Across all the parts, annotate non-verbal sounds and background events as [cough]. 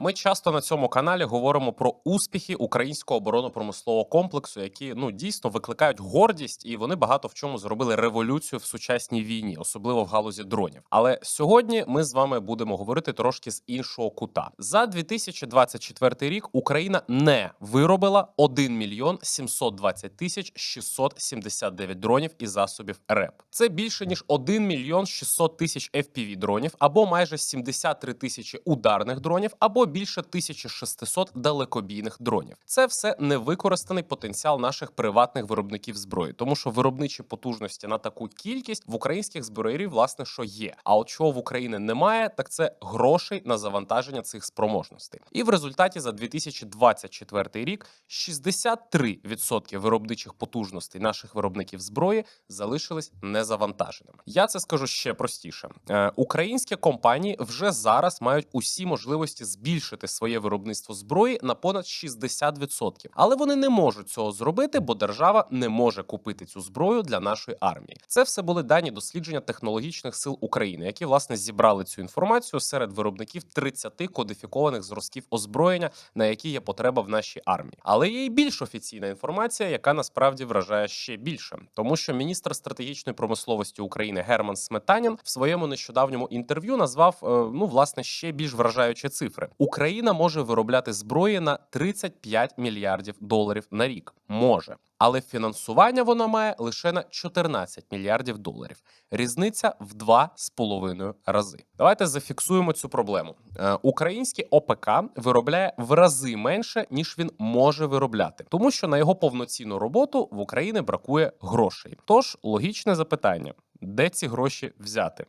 Ми часто на цьому каналі говоримо про успіхи українського оборонно-промислового комплексу, які ну дійсно викликають гордість, і вони багато в чому зробили революцію в сучасній війні, особливо в галузі дронів. Але сьогодні ми з вами будемо говорити трошки з іншого кута. За 2024 рік Україна не виробила 1 мільйон 720 тисяч 679 дронів і засобів РЕП. Це більше ніж 1 мільйон 600 тисяч FPV дронів, або майже 73 тисячі ударних дронів, або більше 1600 далекобійних дронів. Це все невикористаний потенціал наших приватних виробників зброї, тому що виробничі потужності на таку кількість в українських зброярів, власне, що є. А от чого в Україні немає, так це грошей на завантаження цих спроможностей. І в результаті за 2024 рік 63% виробничих потужностей наших виробників зброї залишились незавантаженими. Я це скажу ще простіше. Е, Українські компанії вже зараз мають усі можливості збільшити своє виробництво зброї на понад 60%. Але вони не можуть цього зробити, бо держава не може купити цю зброю для нашої армії. Це все були дані дослідження технологічних сил України, які власне зібрали цю інформацію серед виробників 30 кодифікованих зразків озброєння, на які є потреба в нашій армії. Але є і більш офіційна інформація, яка насправді вражає ще більше, тому що міністр стратегічної промисловості України Герман Сметанін в своєму нещодавньому інтерв'ю назвав е, ну власне ще більш вражаючі цифри. Україна може виробляти зброї на 35 мільярдів доларів на рік. Може. Але фінансування вона має лише на 14 мільярдів доларів. Різниця в два з половиною рази. Давайте зафіксуємо цю проблему. Е, Український ОПК виробляє в рази менше, ніж він може виробляти, тому що на його повноцінну роботу в Україні бракує грошей. Тож логічне запитання: де ці гроші взяти?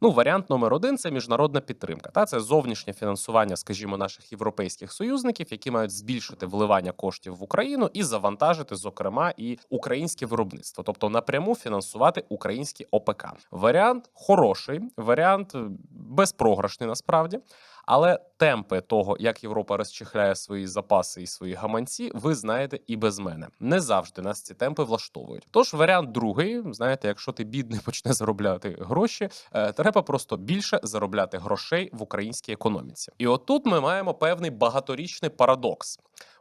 Ну, варіант номер один це міжнародна підтримка. Та це зовнішнє фінансування, скажімо, наших європейських союзників, які мають збільшити вливання коштів в Україну і завантажити, зокрема, і українське виробництво, тобто напряму фінансувати українські ОПК. Варіант хороший, варіант е, безпрограшний насправді. Але темпи того, як Європа розчихляє свої запаси і свої гаманці, ви знаєте і без мене. Не завжди нас ці темпи влаштовують. Тож варіант другий, знаєте, якщо ти бідний [laughs] почне заробляти гроші, е, треба просто більше заробляти грошей в українській економіці. І отут ми маємо певний багаторічний парадокс.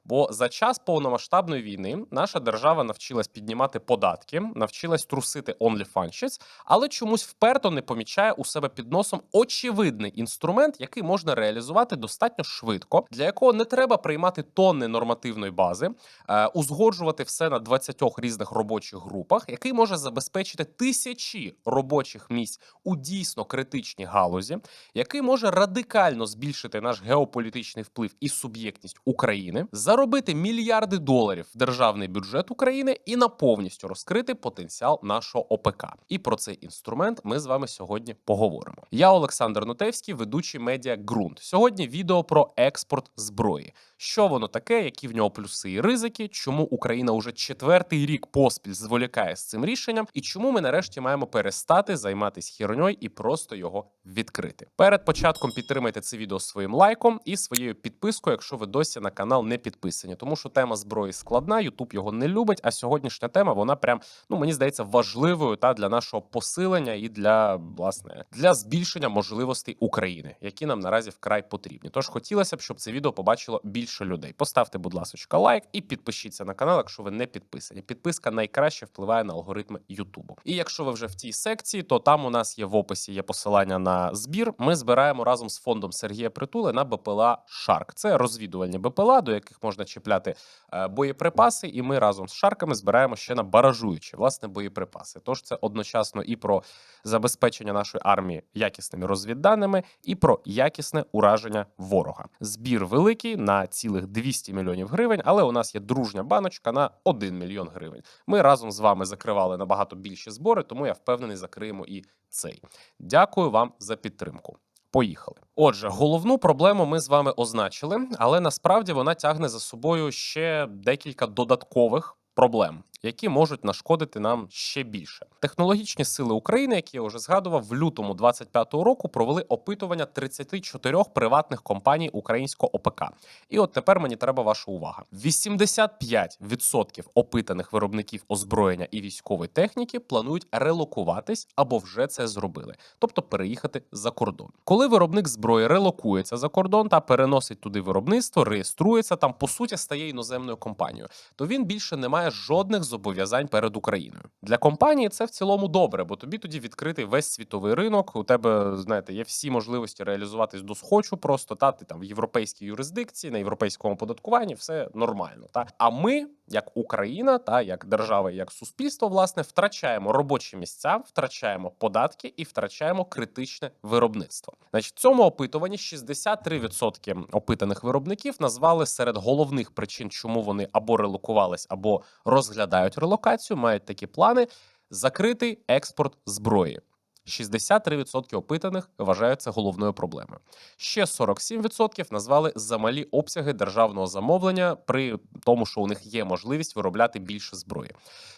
Бо за час повномасштабної війни наша держава навчилась піднімати податки, навчилась трусити OnlyFans, але чомусь вперто не помічає у себе під носом очевидний інструмент, який можна реалізувати достатньо швидко, для якого не треба приймати тонни нормативної бази, е, узгоджувати все на 20 різних робочих групах, який може забезпечити тисячі робочих місць у дійсно критичній галузі, який може радикально збільшити наш геополітичний вплив і суб'єктність України, заробити мільярди доларів в державний бюджет України і на повністю розкрити потенціал нашого ОПК. І про цей інструмент ми з вами сьогодні поговоримо. Я Олександр Нотевський, ведучий медіа ґрунт. Сьогодні відео про експорт зброї. Що воно таке, які в нього плюси і ризики, чому Україна уже четвертий рік поспіль зволікає з цим рішенням, і чому ми нарешті маємо перестати займатися херньою і просто його відкрити. Перед початком підтримайте це відео своїм лайком і своєю підпискою, якщо ви досі на канал не підписані, тому що тема зброї складна, Ютуб його не любить. А сьогоднішня тема вона прям ну мені здається важливою та для нашого посилення і для власне для збільшення можливостей України, які нам наразі вкрай потрібні. Тож хотілося б, щоб це відео побачило більше людей. Поставте, будь ласка, лайк і підпишіться на канал, якщо ви не підписані. Підписка найкраще впливає на алгоритми Ютубу. І якщо ви вже в цій секції, то там у нас є в описі є посилання на збір. Ми збираємо разом з фондом Сергія Притули на БПЛА Шарк. Це розвідувальні БПЛА, до яких можна чіпляти е, боєприпаси, і ми разом з шарками збираємо ще на баражуючі власне боєприпаси. Тож це одночасно і про забезпечення нашої армії якісними розвідданими, і про якісне ураження ворога. Збір великий на цілих 200 мільйонів гривень, але у нас є дружня баночка на 1 мільйон гривень. Ми разом з вами закривали набагато більші збори, тому я впевнений, закриємо і цей. Дякую вам за підтримку. Поїхали. Отже, головну проблему ми з вами означили, але насправді вона тягне за собою ще декілька додаткових проблем. Які можуть нашкодити нам ще більше. Технологічні сили України, які я вже згадував, в лютому 25-го року провели опитування 34 приватних компаній українського ОПК. І от тепер мені треба ваша увага: 85% опитаних виробників озброєння і військової техніки планують релокуватись або вже це зробили, тобто переїхати за кордон. Коли виробник зброї релокується за кордон та переносить туди виробництво, реєструється там, по суті, стає іноземною компанією, то він більше не має жодних зобов'язань перед Україною. Для компанії це в цілому добре, бо тобі тоді відкритий весь світовий ринок. У тебе знаєте, є всі можливості реалізуватись до схочу, просто та ти там в європейській юрисдикції, на європейському податкуванні, все нормально. Та а ми, як Україна, та як держава, як суспільство, власне, втрачаємо робочі місця, втрачаємо податки і втрачаємо критичне виробництво. Значить, в цьому опитуванні 63% опитаних виробників назвали серед головних причин, чому вони або релокувались, або розглядають релокацію, мають такі плани. Закритий експорт зброї. 63% опитаних вважають це головною проблемою. Ще 47% назвали замалі обсяги державного замовлення при тому, що у них є можливість виробляти більше зброї.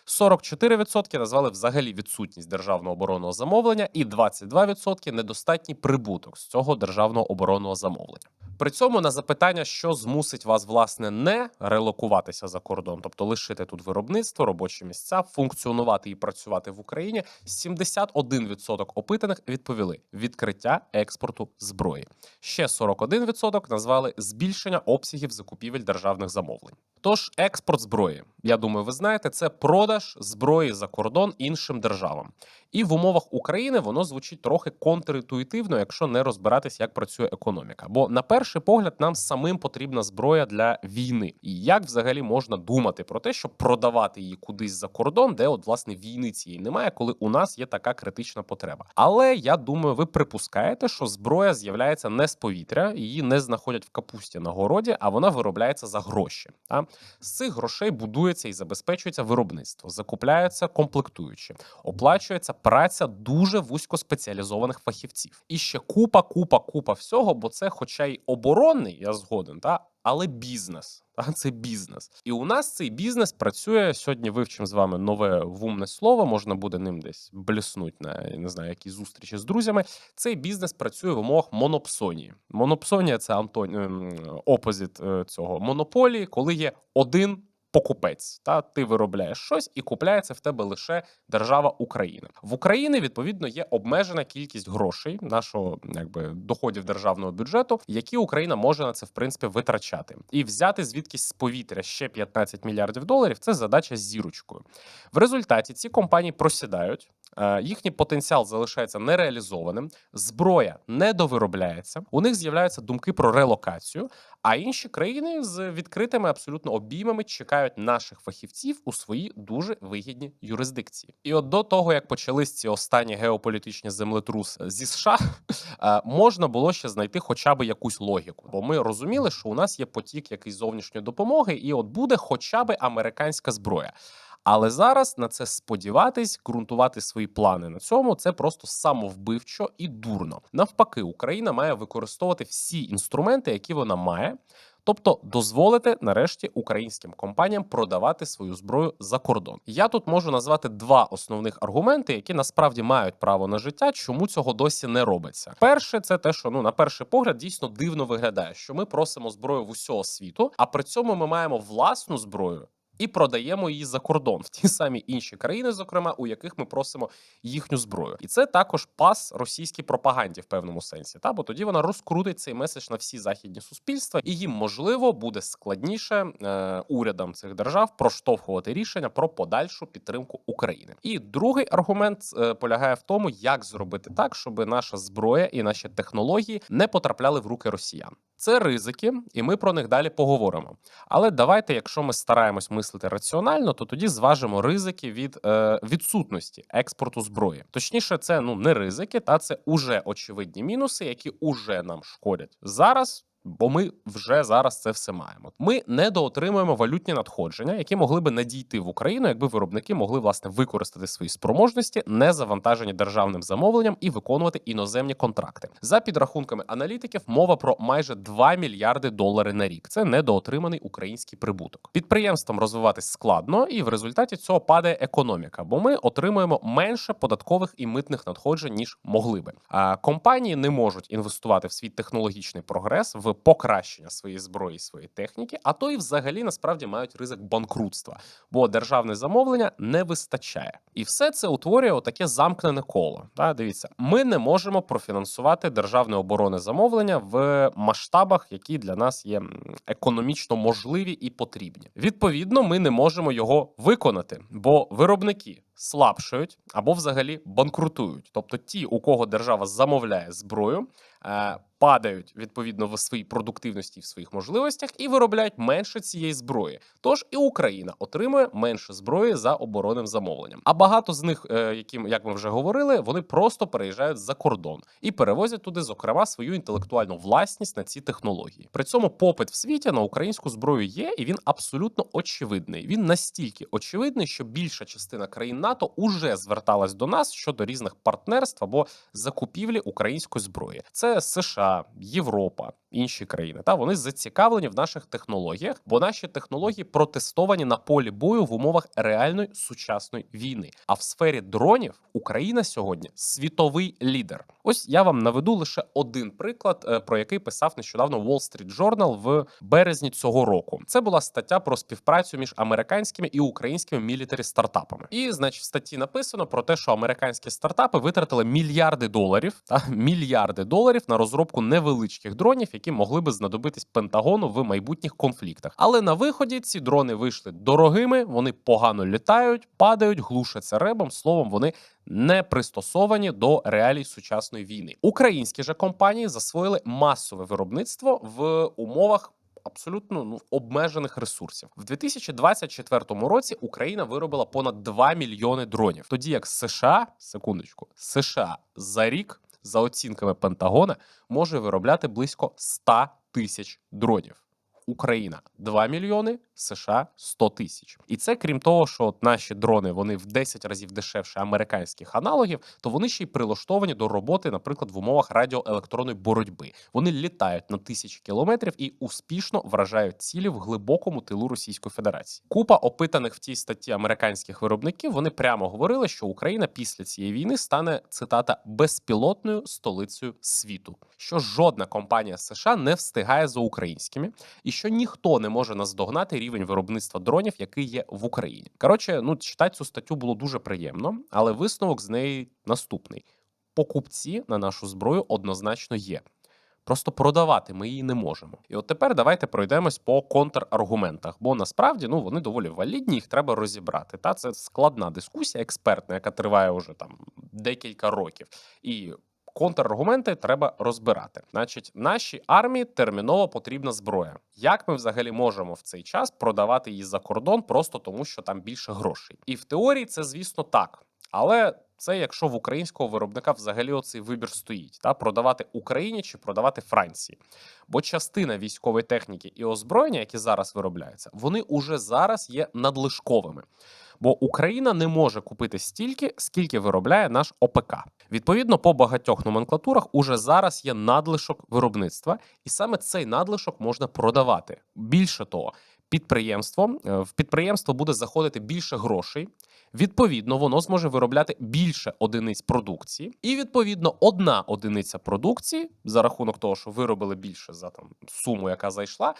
44% назвали взагалі відсутність державного оборонного замовлення, і 22% недостатній прибуток з цього державного оборонного замовлення. При цьому на запитання, що змусить вас власне не релокуватися за кордон, тобто лишити тут виробництво, робочі місця, функціонувати і працювати в Україні, 71% опитаних відповіли відкриття експорту зброї. Ще 41% назвали збільшення обсягів закупівель державних замовлень. Тож експорт зброї, я думаю, ви знаєте, це продаж зброї за кордон іншим державам. І в умовах України воно звучить трохи контрінтуїтивно, якщо не розбиратись, як працює економіка. Бо на перший погляд нам самим потрібна зброя для війни. І як взагалі можна думати про те, щоб продавати її кудись за кордон, де от власне війни цієї немає, коли у нас є така критична потреба. Але я думаю, ви припускаєте, що зброя з'являється не з повітря, її не знаходять в капусті на городі, а вона виробляється за гроші. Та з цих грошей будується і забезпечується виробництво, закупляються комплектуючі, оплачується праця дуже вузькоспеціалізованих фахівців. І ще купа, купа, купа всього, бо це, хоча й оборонний, я згоден, та але бізнес. А це бізнес. І у нас цей бізнес працює сьогодні. Вивчимо з вами нове вумне слово. Можна буде ним десь бліснуть на я не знаю, які зустрічі з друзями. Цей бізнес працює в умовах монопсонії. Монопсонія це Антон ем, опозит е, цього монополії, коли є один покупець. Та ти виробляєш щось і купляється в тебе лише держава Україна. В Україні відповідно є обмежена кількість грошей нашого якби доходів державного бюджету, які Україна може на це в принципі витрачати, і взяти звідкись з повітря ще 15 мільярдів доларів. Це задача з зірочкою. В результаті ці компанії просідають. Е, Їхній потенціал залишається нереалізованим, зброя не довиробляється. У них з'являються думки про релокацію. А інші країни з відкритими абсолютно обіймами чекають наших фахівців у свої дуже вигідні юрисдикції. І от до того як почались ці останні геополітичні землетруси зі США, [laughs] е, можна було ще знайти хоча б якусь логіку, бо ми розуміли, що у нас є потік якийсь зовнішньої допомоги, і от буде хоча б американська зброя. Але зараз на це сподіватись, ґрунтувати свої плани на цьому це просто самовбивчо і дурно. Навпаки, Україна має використовувати всі інструменти, які вона має. Тобто дозволити нарешті українським компаніям продавати свою зброю за кордон. Я тут можу назвати два основних аргументи, які насправді мають право на життя, чому цього досі не робиться. Перше, це те, що ну на перший погляд дійсно дивно виглядає, що ми просимо зброю в усього світу, а при цьому ми маємо власну зброю. І продаємо її за кордон в ті самі інші країни, зокрема у яких ми просимо їхню зброю, і це також пас російській пропаганді в певному сенсі. Та бо тоді вона розкрутить цей меседж на всі західні суспільства, і їм можливо буде складніше е, урядам цих держав проштовхувати рішення про подальшу підтримку України. І другий аргумент е, полягає в тому, як зробити так, щоб наша зброя і наші технології не потрапляли в руки росіян. Це ризики, і ми про них далі поговоримо. Але давайте, якщо ми стараємось мислити раціонально, то тоді зважимо ризики від е, відсутності експорту зброї. Точніше, це ну не ризики, та це уже очевидні мінуси, які уже нам шкодять зараз. Бо ми вже зараз це все маємо. Ми недоотримуємо валютні надходження, які могли би надійти в Україну, якби виробники могли власне використати свої спроможності, не завантажені державним замовленням і виконувати іноземні контракти. За підрахунками аналітиків, мова про майже 2 мільярди доларів на рік. Це недоотриманий український прибуток. Підприємствам розвиватись складно, і в результаті цього падає економіка, бо ми отримуємо менше податкових і митних надходжень ніж могли би. А компанії не можуть інвестувати в свій технологічний прогрес в покращення своєї зброї своєї техніки, а то і взагалі насправді мають ризик банкрутства, бо державне замовлення не вистачає, і все це утворює отаке замкнене коло. Та дивіться, ми не можемо профінансувати державне оборонне замовлення в масштабах, які для нас є економічно можливі і потрібні. Відповідно, ми не можемо його виконати, бо виробники слабшають або взагалі банкрутують. Тобто, ті, у кого держава замовляє зброю, е, падають відповідно в своїй продуктивності в своїх можливостях і виробляють менше цієї зброї. Тож і Україна отримує менше зброї за оборонним замовленням. А багато з них, е, яким як ми вже говорили, вони просто переїжджають за кордон і перевозять туди, зокрема, свою інтелектуальну власність на ці технології. При цьому попит в світі на українську зброю є, і він абсолютно очевидний. Він настільки очевидний, що більша частина країн НАТО уже зверталась до нас щодо різних партнерств або закупівлі української зброї. Це США, Європа, інші країни. Та вони зацікавлені в наших технологіях, бо наші технології протестовані на полі бою в умовах реальної сучасної війни. А в сфері дронів Україна сьогодні світовий лідер. Ось я вам наведу лише один приклад, е, про який писав нещодавно Wall Street Journal в березні цього року. Це була стаття про співпрацю між американськими і українськими мілітарі стартапами. І, значить, в статті написано про те, що американські стартапи витратили мільярди доларів та мільярди доларів на розробку невеличких дронів, які могли би знадобитись Пентагону в майбутніх конфліктах. Але на виході ці дрони вийшли дорогими, вони погано літають, падають, глушаться ребом. Словом, вони не пристосовані до реалій сучасної війни. Українські же компанії засвоїли масове виробництво в умовах. Абсолютно ну обмежених ресурсів в 2024 році Україна виробила понад 2 мільйони дронів. Тоді як США, секундочку, США за рік, за оцінками Пентагона, може виробляти близько 100 тисяч дронів. Україна 2 мільйони, США 100 тисяч. І це крім того, що от наші дрони вони в 10 разів дешевше американських аналогів, то вони ще й прилаштовані до роботи, наприклад, в умовах радіоелектронної боротьби. Вони літають на тисячі кілометрів і успішно вражають цілі в глибокому тилу Російської Федерації. Купа опитаних в тій статті американських виробників вони прямо говорили, що Україна після цієї війни стане цитата безпілотною столицею світу, що жодна компанія США не встигає за українськими, і що ніхто не може наздогнати рівень виробництва дронів, який є в Україні. Коротше, ну читати цю статтю було дуже приємно, але висновок з неї наступний: покупці на нашу зброю однозначно є. Просто продавати ми її не можемо. І от тепер давайте пройдемось по контраргументах, бо насправді ну вони доволі валідні, їх треба розібрати. Та це складна дискусія експертна, яка триває уже там декілька років. І контраргументи треба розбирати. Значить, нашій армії терміново потрібна зброя. Як ми взагалі можемо в цей час продавати її за кордон, просто тому що там більше грошей? І в теорії це, звісно, так. Але це якщо в українського виробника взагалі оцей вибір стоїть, та продавати Україні чи продавати Франції. Бо частина військової техніки і озброєння, які зараз виробляються, вони уже зараз є надлишковими. Бо Україна не може купити стільки, скільки виробляє наш ОПК. Відповідно, по багатьох номенклатурах уже зараз є надлишок виробництва, і саме цей надлишок можна продавати. Більше того, підприємство е, в підприємство буде заходити більше грошей. Відповідно, воно зможе виробляти більше одиниць продукції, і відповідно одна одиниця продукції за рахунок того, що виробили більше за там суму, яка зайшла.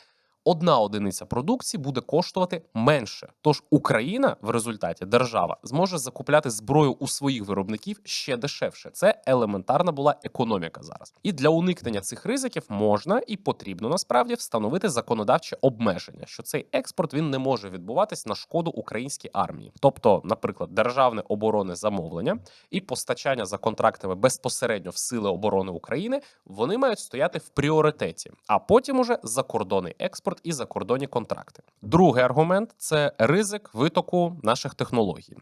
Одна одиниця продукції буде коштувати менше. Тож Україна в результаті держава зможе закупляти зброю у своїх виробників ще дешевше. Це елементарна була економіка зараз. І для уникнення цих ризиків можна і потрібно насправді встановити законодавче обмеження, що цей експорт він не може відбуватись на шкоду українській армії, тобто, наприклад, державне оборонне замовлення і постачання за контрактами безпосередньо в сили оборони України вони мають стояти в пріоритеті, а потім уже закордонний експорт експорт і закордонні контракти. Другий аргумент це ризик витоку наших технологій,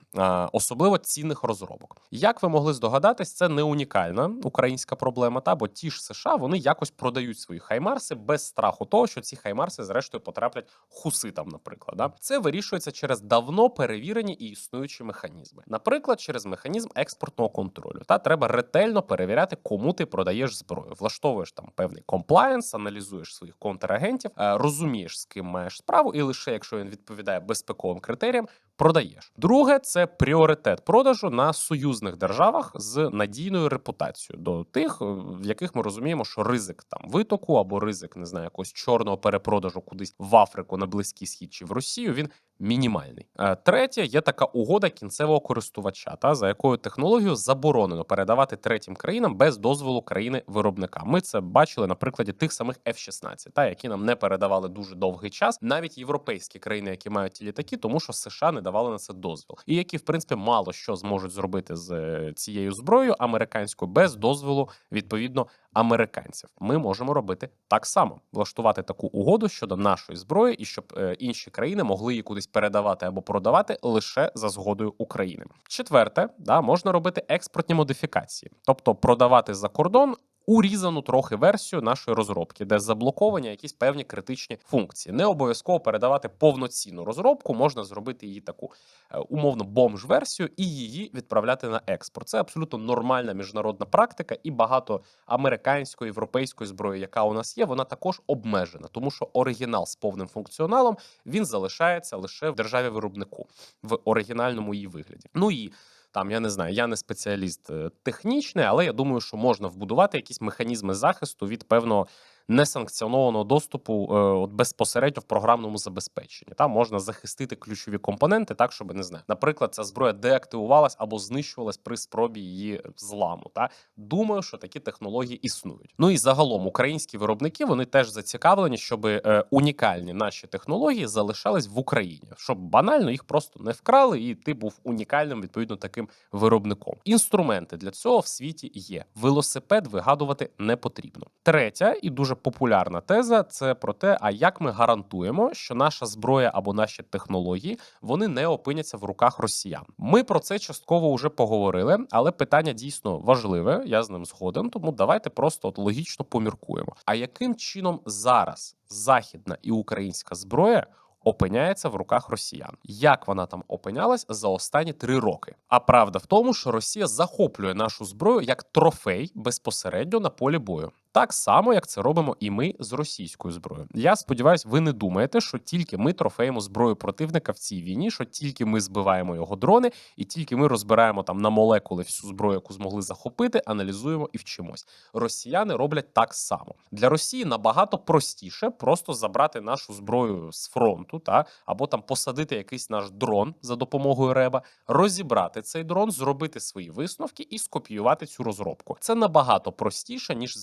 особливо цінних розробок. Як ви могли здогадатись, це не унікальна українська проблема. Та бо ті ж США вони якось продають свої хаймарси без страху того, що ці хаймарси зрештою потраплять хуситам. Наприклад, да? це вирішується через давно перевірені і існуючі механізми. Наприклад, через механізм експортного контролю. Та треба ретельно перевіряти, кому ти продаєш зброю. Влаштовуєш там певний комплаєнс, аналізуєш своїх контрагентів, е, розумієш, з ким маєш справу, і лише якщо він відповідає безпековим критеріям, продаєш. Друге це пріоритет продажу на союзних державах з надійною репутацією до тих, е, в яких ми розуміємо, що ризик там витоку або ризик не знаю, якогось чорного перепродажу кудись в Африку на Близький Схід чи в Росію. Він мінімальний. Е, Третє є така угода кінцевого користувача, та за якою технологію заборонено передавати третім країнам без дозволу країни виробника. Ми це бачили на прикладі тих самих F-16, та які нам не передавали дуже довгий час, навіть європейські країни, які мають ті літаки, тому що США не давали на це дозвіл, і які в принципі мало що зможуть зробити з е, цією зброєю американською без дозволу відповідно американців. Ми можемо робити так само: влаштувати таку угоду щодо нашої зброї, і щоб е, інші країни могли її кудись передавати або продавати лише за згодою України. Четверте, да, можна робити експортні модифікації, тобто продавати за кордон. Урізану трохи версію нашої розробки, де заблоковані якісь певні критичні функції. Не обов'язково передавати повноцінну розробку, можна зробити її таку е, умовно бомж-версію і її відправляти на експорт. Це абсолютно нормальна міжнародна практика, і багато американської європейської зброї, яка у нас є, вона також обмежена, тому що оригінал з повним функціоналом він залишається лише в державі виробнику в оригінальному її вигляді. Ну і там я не знаю, я не спеціаліст е, технічний, але я думаю, що можна вбудувати якісь механізми захисту від певного несанкціонованого доступу е, от безпосередньо в програмному забезпеченні. Там можна захистити ключові компоненти, так щоб не знаю, наприклад, ця зброя деактивувалась або знищувалась при спробі її зламу. Та думаю, що такі технології існують. Ну і загалом українські виробники вони теж зацікавлені, щоб е, унікальні наші технології залишались в Україні, щоб банально їх просто не вкрали, і ти був унікальним відповідно таким виробником. Інструменти для цього в світі є. Велосипед вигадувати не потрібно. Третя і дуже популярна теза це про те, а як ми гарантуємо, що наша зброя або наші технології вони не опиняться в руках росіян. Ми про це частково вже поговорили, але питання дійсно важливе. Я з ним згоден. Тому давайте просто от логічно поміркуємо. А яким чином зараз західна і українська зброя? Опиняється в руках росіян. Як вона там опинялась за останні три роки? А правда в тому, що Росія захоплює нашу зброю як трофей безпосередньо на полі бою. Так само, як це робимо і ми з російською зброєю. Я сподіваюся, ви не думаєте, що тільки ми трофеємо зброю противника в цій війні, що тільки ми збиваємо його дрони, і тільки ми розбираємо там на молекули всю зброю, яку змогли захопити, аналізуємо і вчимось. Росіяни роблять так само для Росії набагато простіше просто забрати нашу зброю з фронту, та або там посадити якийсь наш дрон за допомогою реба, розібрати цей дрон, зробити свої висновки і скопіювати цю розробку. Це набагато простіше ніж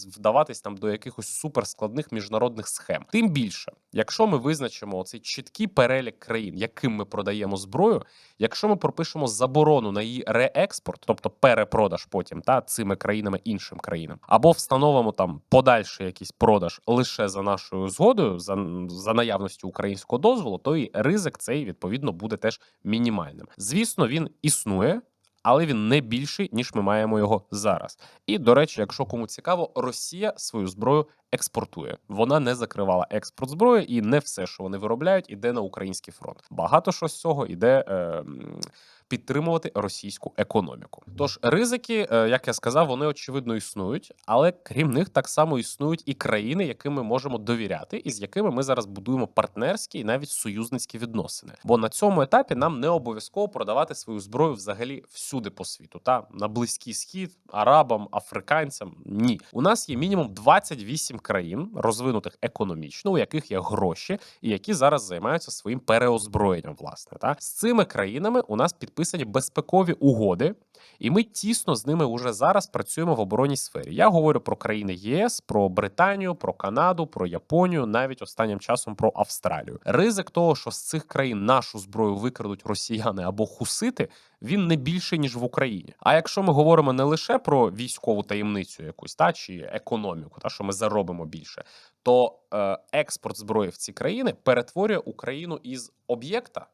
вдаватись там до якихось суперскладних міжнародних схем. Тим більше, якщо ми визначимо цей чіткий перелік країн, яким ми продаємо зброю, якщо ми пропишемо заборону на її реекспорт, тобто перепродаж потім та цими країнами іншим країнам, або встановимо там подальший якийсь продаж лише за нашою згодою, за, за наявністю українського дозволу, то і ризик цей відповідно буде теж мінімальним. Звісно, він існує. Але він не більший ніж ми маємо його зараз. І до речі, якщо кому цікаво, Росія свою зброю експортує. Вона не закривала експорт зброї, і не все, що вони виробляють, іде на український фронт. Багато що з цього йде. Е, Підтримувати російську економіку. Тож ризики, е, як я сказав, вони очевидно існують, але крім них так само існують і країни, яким ми можемо довіряти, і з якими ми зараз будуємо партнерські і навіть союзницькі відносини. Бо на цьому етапі нам не обов'язково продавати свою зброю взагалі всюди по світу. Та на близький схід, арабам, африканцям. Ні, у нас є мінімум 28 країн, розвинутих економічно, у яких є гроші, і які зараз займаються своїм переозброєнням. Власне, та з цими країнами у нас підписані безпекові угоди, І ми тісно з ними уже зараз працюємо в оборонній сфері. Я говорю про країни ЄС, про Британію, про Канаду, про Японію, навіть останнім часом про Австралію. Ризик того, що з цих країн нашу зброю викрадуть росіяни або хусити, він не більший ніж в Україні. А якщо ми говоримо не лише про військову таємницю якусь та чи економіку, та що ми заробимо більше, то е, експорт зброї в ці країни перетворює Україну із об'єкта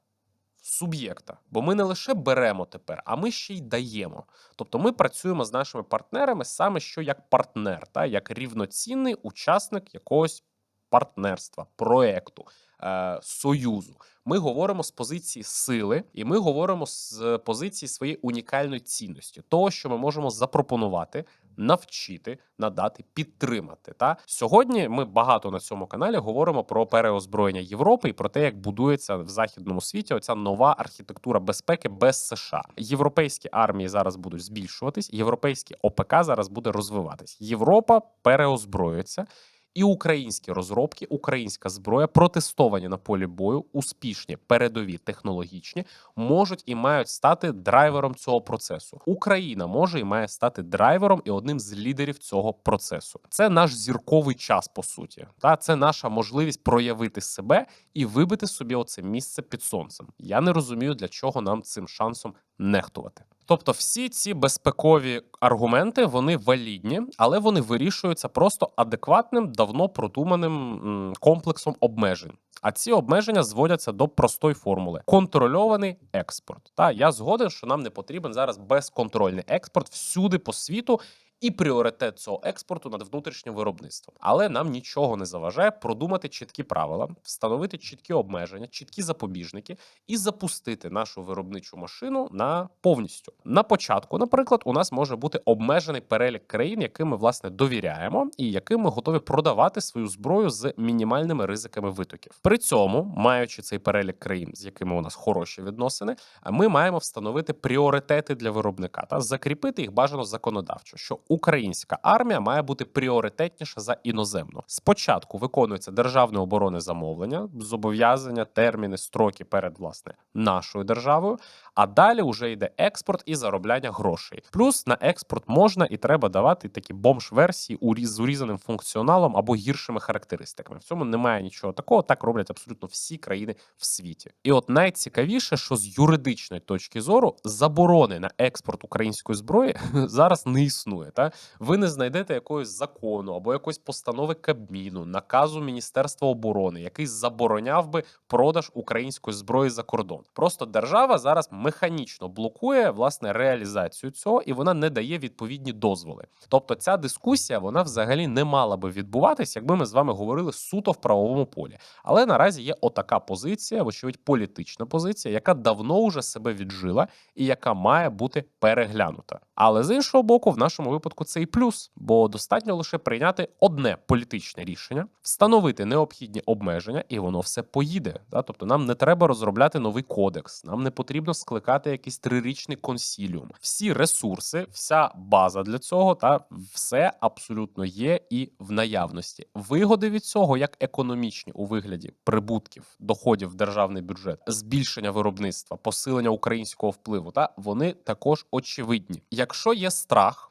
суб'єкта. Бо ми не лише беремо тепер, а ми ще й даємо. Тобто ми працюємо з нашими партнерами саме що як партнер, та як рівноцінний учасник якогось партнерства, проекту, е, союзу. Ми говоримо з позиції сили, і ми говоримо з позиції своєї унікальної цінності, того, що ми можемо запропонувати, навчити, надати, підтримати. Та сьогодні ми багато на цьому каналі говоримо про переозброєння Європи і про те, як будується в західному світі оця нова архітектура безпеки без США. Європейські армії зараз будуть збільшуватись, європейські ОПК зараз буде розвиватись. Європа переозброюється. І українські розробки, українська зброя, протестовані на полі бою, успішні, передові, технологічні, можуть і мають стати драйвером цього процесу. Україна може і має стати драйвером і одним з лідерів цього процесу. Це наш зірковий час, по суті. Та це наша можливість проявити себе і вибити собі оце місце під сонцем. Я не розумію, для чого нам цим шансом нехтувати. Тобто, всі ці безпекові аргументи вони валідні, але вони вирішуються просто адекватним, давно продуманим комплексом обмежень. А ці обмеження зводяться до простої формули: контрольований експорт. Та я згоден, що нам не потрібен зараз безконтрольний експорт всюди по світу. І пріоритет цього експорту над внутрішнім виробництвом, але нам нічого не заважає продумати чіткі правила, встановити чіткі обмеження, чіткі запобіжники і запустити нашу виробничу машину на повністю. На початку, наприклад, у нас може бути обмежений перелік країн, яким ми власне довіряємо, і яким ми готові продавати свою зброю з мінімальними ризиками витоків. При цьому, маючи цей перелік країн, з якими у нас хороші відносини, ми маємо встановити пріоритети для виробника та закріпити їх бажано законодавчо. що українська армія має бути пріоритетніша за іноземну. Спочатку виконується державне оборонне замовлення, зобов'язання, терміни, строки перед власне нашою державою. А далі вже йде експорт і заробляння грошей. Плюс на експорт можна і треба давати такі бомж-версії уріз- з урізаним функціоналом або гіршими характеристиками. В цьому немає нічого такого. Так роблять абсолютно всі країни в світі. І от найцікавіше, що з юридичної точки зору заборони на експорт української зброї [laughs] зараз не існує. Та ви не знайдете якогось закону або якоїсь постанови Кабміну, наказу Міністерства оборони, який забороняв би продаж української зброї за кордон. Просто держава зараз механічно блокує власне реалізацію цього, і вона не дає відповідні дозволи. Тобто, ця дискусія вона взагалі не мала би відбуватись, якби ми з вами говорили суто в правовому полі. Але наразі є отака позиція, вочевидь, політична позиція, яка давно вже себе віджила і яка має бути переглянута. Але з іншого боку, в нашому випадку це і плюс, бо достатньо лише прийняти одне політичне рішення, встановити необхідні обмеження, і воно все поїде. Да? Тобто, нам не треба розробляти новий кодекс, нам не потрібно скликати якийсь трирічний консіліум. Всі ресурси, вся база для цього та все абсолютно є і в наявності. Вигоди від цього як економічні у вигляді прибутків, доходів в державний бюджет, збільшення виробництва, посилення українського впливу. Та вони також очевидні. Якщо є страх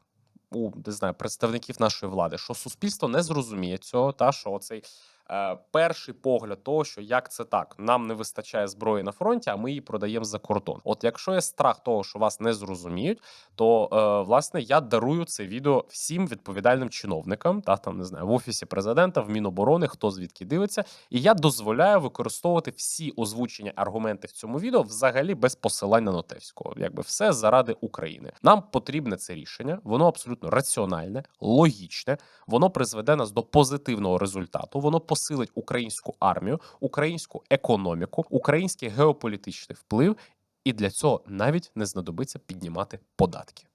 у не знаю представників нашої влади, що суспільство не зрозуміє цього, та що цей. Е, перший погляд того, що як це так, нам не вистачає зброї на фронті, а ми її продаємо за кордон. От якщо є страх того, що вас не зрозуміють, то е, власне я дарую це відео всім відповідальним чиновникам, та там не знаю, в офісі президента, в Міноборони, хто звідки дивиться, і я дозволяю використовувати всі озвучені аргументи в цьому відео взагалі без посилань на Нотевського. Якби все заради України. Нам потрібне це рішення, воно абсолютно раціональне, логічне, воно призведе нас до позитивного результату. Воно посилить українську армію, українську економіку, український геополітичний вплив, і для цього навіть не знадобиться піднімати податки.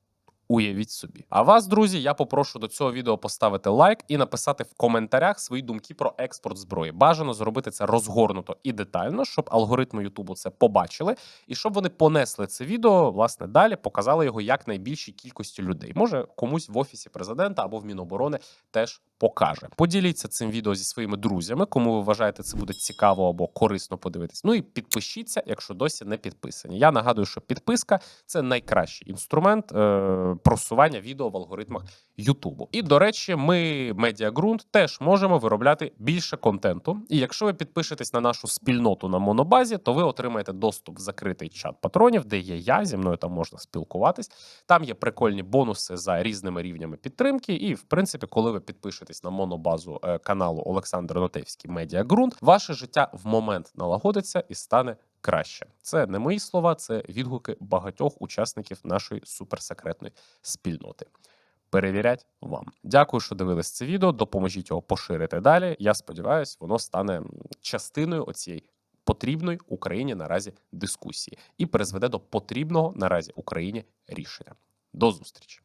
Уявіть собі. А вас, друзі, я попрошу до цього відео поставити лайк і написати в коментарях свої думки про експорт зброї. Бажано зробити це розгорнуто і детально, щоб алгоритми Ютубу це побачили, і щоб вони понесли це відео власне далі, показали його як найбільшій кількості людей. Може, комусь в офісі президента або в Міноборони теж покаже. Поділіться цим відео зі своїми друзями, кому ви вважаєте це буде цікаво або корисно подивитись. Ну і підпишіться, якщо досі не підписані. Я нагадую, що підписка це найкращий інструмент е, просування відео в алгоритмах Ютубу. І до речі, ми Медіагрунт теж можемо виробляти більше контенту. І якщо ви підпишетесь на нашу спільноту на монобазі, то ви отримаєте доступ в закритий чат патронів, де є я, зі мною там можна спілкуватись. Там є прикольні бонуси за різними рівнями підтримки. І, в принципі, коли ви підпишетесь на монобазу е, каналу Олександр Нотевський Медіагрунт, ваше життя в момент налагодиться і стане краще. Це не мої слова, це відгуки багатьох учасників нашої суперсекретної спільноти. Перевірять вам. Дякую, що дивились це відео. Допоможіть його поширити далі. Я сподіваюся, воно стане частиною оцієї потрібної Україні наразі дискусії і призведе до потрібного наразі Україні рішення. До зустрічі.